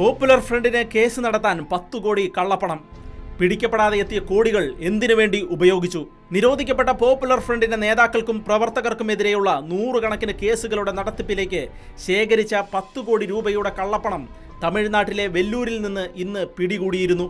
Popular ഫ്രണ്ടിന് case നടത്താൻ പത്തു കോടി കള്ളപ്പണം. പിടിക്കപ്പെടാതെ എത്തിയ കോടികൾ എന്തിനു വേണ്ടി ഉപയോഗിച്ചു? നിരോധിക്കപ്പെട്ട പോപ്പുലർ ഫ്രണ്ടിന്റെ നേതാക്കൾക്കും പ്രവർത്തകർക്കുമെതിരെയുള്ള നൂറുകണക്കിന് കേസുകളുടെ നടത്തിപ്പിലേക്ക് ശേഖരിച്ച പത്തു കോടി രൂപയുടെ കള്ളപ്പണം തമിഴ്നാട്ടിലെ വെല്ലൂരിൽ നിന്ന് ഇന്ന് പിടികൂടിയിരുന്നു.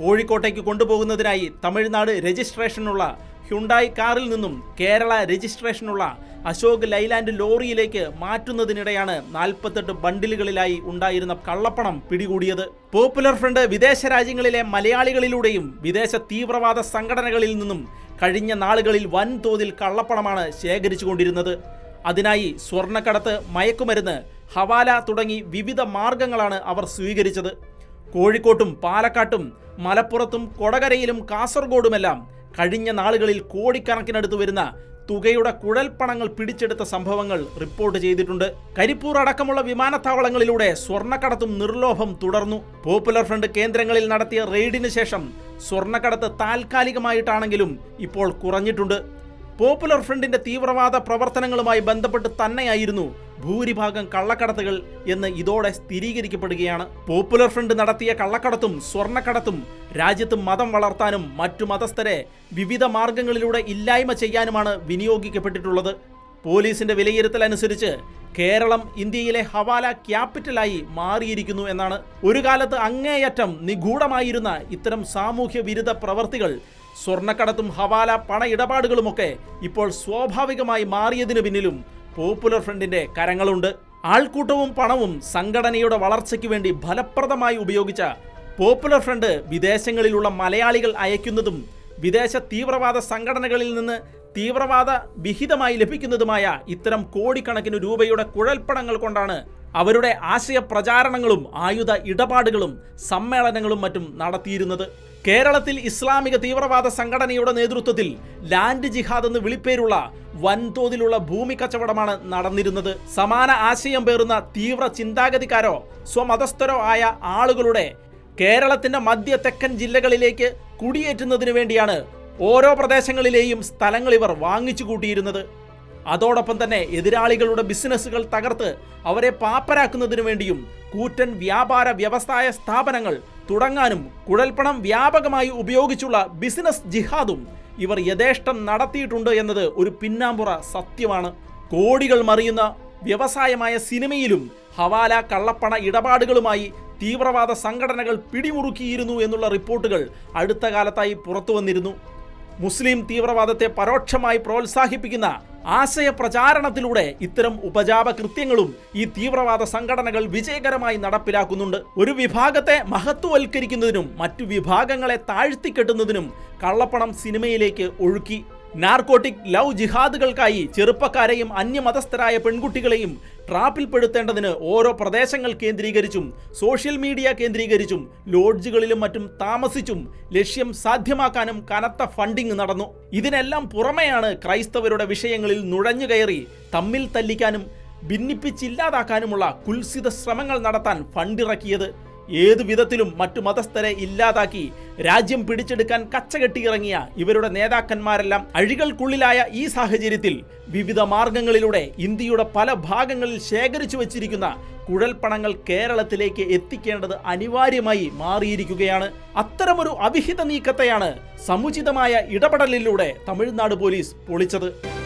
കോഴിക്കോട്ടേക്ക് കൊണ്ടുപോകുന്നതിനായി തമിഴ്നാട് രജിസ്ട്രേഷനുള്ള ഹ്യുണ്ടായി കാറിൽ നിന്നും കേരള രജിസ്ട്രേഷനുള്ള അശോക് ലൈലാൻഡ് ലോറിയിലേക്ക് മാറ്റുന്നതിനിടെയാണ് നാൽപ്പത്തെട്ട് ബണ്ടിലുകളിലായി ഉണ്ടായിരുന്ന കള്ളപ്പണം പിടികൂടിയത്. പോപ്പുലർ ഫ്രണ്ട് വിദേശ രാജ്യങ്ങളിലെ മലയാളികളിലൂടെയും വിദേശ തീവ്രവാദ സംഘടനകളിൽ നിന്നും കഴിഞ്ഞ നാളുകളിൽ വൻതോതിൽ കള്ളപ്പണമാണ് ശേഖരിച്ചുകൊണ്ടിരുന്നത്. അതിനായി സ്വർണക്കടത്ത് മയക്കുമരുന്ന് ഹവാല തുടങ്ങി വിവിധ മാർഗങ്ങളാണ് അവർ സ്വീകരിച്ചത്. കോഴിക്കോട്ടും പാലക്കാട്ടും മലപ്പുറത്തും കൊടകരയിലും കാസർഗോഡുമെല്ലാം കഴിഞ്ഞ നാളുകളിൽ കോടിക്കണക്കിനടുത്ത് വരുന്ന തുകയുടെ കുഴൽപ്പണങ്ങൾ പിടിച്ചെടുത്ത സംഭവങ്ങൾ റിപ്പോർട്ട് ചെയ്തിട്ടുണ്ട്. കരിപ്പൂർ അടക്കമുള്ള വിമാനത്താവളങ്ങളിലൂടെ സ്വർണക്കടത്തും നിർലോഭം തുടർന്നു. പോപ്പുലർ ഫ്രണ്ട് കേന്ദ്രങ്ങളിൽ നടത്തിയ റെയ്ഡിന് ശേഷം സ്വർണക്കടത്ത് താൽക്കാലികമായിട്ടാണെങ്കിലും ഇപ്പോൾ കുറഞ്ഞിട്ടുണ്ട്. പോപ്പുലർ ഫ്രണ്ടിന്റെ തീവ്രവാദ പ്രവർത്തനങ്ങളുമായി ബന്ധപ്പെട്ട് തന്നെയായിരുന്നു ഭൂരിഭാഗം കള്ളക്കടത്തുകൾ എന്ന് ഇതോടെ സ്ഥിരീകരിക്കപ്പെടുകയാണ്. പോപ്പുലർ ഫ്രണ്ട് നടത്തിയ കള്ളക്കടത്തും സ്വർണക്കടത്തും രാജ്യത്ത് മതം വളർത്താനും മറ്റു മതസ്ഥരെ വിവിധ മാർഗങ്ങളിലൂടെ ഇല്ലായ്മ ചെയ്യാനുമാണ് വിനിയോഗിക്കപ്പെട്ടിട്ടുള്ളത്. പോലീസിന്റെ വിലയിരുത്തൽ അനുസരിച്ച് കേരളം ഇന്ത്യയിലെ ഹവാല ക്യാപിറ്റലായി മാറിയിരിക്കുന്നു എന്നാണ്. ഒരു കാലത്ത് അങ്ങേയറ്റം നിഗൂഢമായിരുന്ന ഇത്തരം സാമൂഹ്യ വിരുദ്ധ പ്രവർത്തികൾ സ്വർണക്കടത്തും ഹവാല പണ ഇടപാടുകളുമൊക്കെ ഇപ്പോൾ സ്വാഭാവികമായി മാറിയതിനു പിന്നിലും പോപ്പുലർ ഫ്രണ്ടിന്റെ കരങ്ങളുണ്ട്. ആൾക്കൂട്ടവും പണവും സംഘടനയുടെ വളർച്ചയ്ക്ക് വേണ്ടി ഫലപ്രദമായി ഉപയോഗിച്ച പോപ്പുലർ ഫ്രണ്ട് വിദേശങ്ങളിലുള്ള മലയാളികൾ അയക്കുന്നതും വിദേശ തീവ്രവാദ സംഘടനകളിൽ നിന്ന് തീവ്രവാദ വിഹിതമായി ലഭിക്കുന്നതുമായ ഇത്തരം കോടിക്കണക്കിന് രൂപയുടെ കുഴൽപ്പണങ്ങൾ കൊണ്ടാണ് അവരുടെ ആശയ പ്രചാരണങ്ങളും ആയുധ ഇടപാടുകളും സമ്മേളനങ്ങളും മറ്റും നടത്തിയിരുന്നത്. കേരളത്തിൽ ഇസ്ലാമിക തീവ്രവാദ സംഘടനയുടെ നേതൃത്വത്തിൽ ലാൻഡ് ജിഹാദ് എന്ന് വിളിപ്പേരുള്ള വൻതോതിലുള്ള ഭൂമി കച്ചവടമാണ് നടന്നിരുന്നത്. സമാന ആശയം പേറുന്ന തീവ്ര ചിന്താഗതിക്കാരോ സ്വമതസ്ഥരോ ആയ ആളുകളുടെ കേരളത്തിന്റെ മധ്യ തെക്കൻ ജില്ലകളിലേക്ക് കുടിയേറ്റുന്നതിന് വേണ്ടിയാണ് ഓരോ പ്രദേശങ്ങളിലെയും സ്ഥലങ്ങൾ ഇവർ വാങ്ങിച്ചു കൂട്ടിയിരുന്നത്. അതോടൊപ്പം തന്നെ എതിരാളികളുടെ ബിസിനസ്സുകൾ തകർത്ത് അവരെ പാപ്പരാക്കുന്നതിനു വേണ്ടിയും കൂറ്റൻ വ്യാപാര വ്യവസായ സ്ഥാപനങ്ങൾ തുടങ്ങാനും കുഴൽപ്പണം വ്യാപകമായി ഉപയോഗിച്ചുള്ള ബിസിനസ് ജിഹാദും ഇവർ യഥേഷ്ടം നടത്തിയിട്ടുണ്ട് എന്നത് ഒരു പിന്നാമ്പുറ സത്യമാണ്. കോടികൾ മറിയുന്ന വ്യവസായമായ സിനിമയിലും ഹവാല കള്ളപ്പണ ഇടപാടുകളുമായി തീവ്രവാദ സംഘടനകൾ പിടിമുറുക്കിയിരുന്നു എന്നുള്ള റിപ്പോർട്ടുകൾ അടുത്ത കാലത്തായി പുറത്തു വന്നിരുന്നു മുസ്ലിം തീവ്രവാദത്തെ പരോക്ഷമായി പ്രോത്സാഹിപ്പിക്കുന്ന ആശയ പ്രചാരണത്തിലൂടെ ഇത്തരം ഉപജാപ കൃത്യങ്ങളും ഈ തീവ്രവാദ സംഘടനകൾ വിജയകരമായി നടപ്പിലാക്കുന്നുണ്ട്. ഒരു വിഭാഗത്തെ മഹത്വവൽക്കരിക്കുന്നതിനും മറ്റു വിഭാഗങ്ങളെ താഴ്ത്തിക്കെട്ടുന്നതിനും കള്ളപ്പണം സിനിമയിലേക്ക് ഒഴുക്കി നാർക്കോട്ടിക് ലവ് ജിഹാദുകൾക്കായി ചെറുപ്പക്കാരെയും അന്യമതസ്ഥരായ പെൺകുട്ടികളെയും ട്രാപ്പിൽപ്പെടുത്തേണ്ടതിന് ഓരോ പ്രദേശങ്ങൾ കേന്ദ്രീകരിച്ചും സോഷ്യൽ മീഡിയ കേന്ദ്രീകരിച്ചും ലോഡ്ജുകളിലും മറ്റും താമസിച്ചും ലക്ഷ്യം സാധ്യമാക്കാനും കനത്ത ഫണ്ടിംഗ് നടന്നു. ഇതിനെല്ലാം പുറമെയാണ് ക്രൈസ്തവരുടെ വിഷയങ്ങളിൽ നുഴഞ്ഞുകയറി തമ്മിൽ തല്ലിക്കാനും ഭിന്നിപ്പിച്ചില്ലാതാക്കാനുമുള്ള കുൽസിത ശ്രമങ്ങൾ നടത്താൻ ഫണ്ടിറക്കിയത്. ഏതു വിധത്തിലും മറ്റു മതസ്ഥരെ ഇല്ലാതാക്കി രാജ്യം പിടിച്ചെടുക്കാൻ കച്ചകെട്ടിയിറങ്ങിയ ഇവരുടെ നേതാക്കന്മാരെല്ലാം അഴികൾക്കുള്ളിലായ ഈ സാഹചര്യത്തിൽ വിവിധ മാർഗങ്ങളിലൂടെ ഇന്ത്യയുടെ പല ഭാഗങ്ങളിൽ ശേഖരിച്ചു വച്ചിരിക്കുന്ന കുഴൽപ്പണങ്ങൾ കേരളത്തിലേക്ക് എത്തിക്കേണ്ടത് അനിവാര്യമായി മാറിയിരിക്കുകയാണ്. അത്തരമൊരു അവിഹിത നീക്കത്തെയാണ് സമുചിതമായ ഇടപെടലിലൂടെ തമിഴ്നാട് പോലീസ് പൊളിച്ചത്.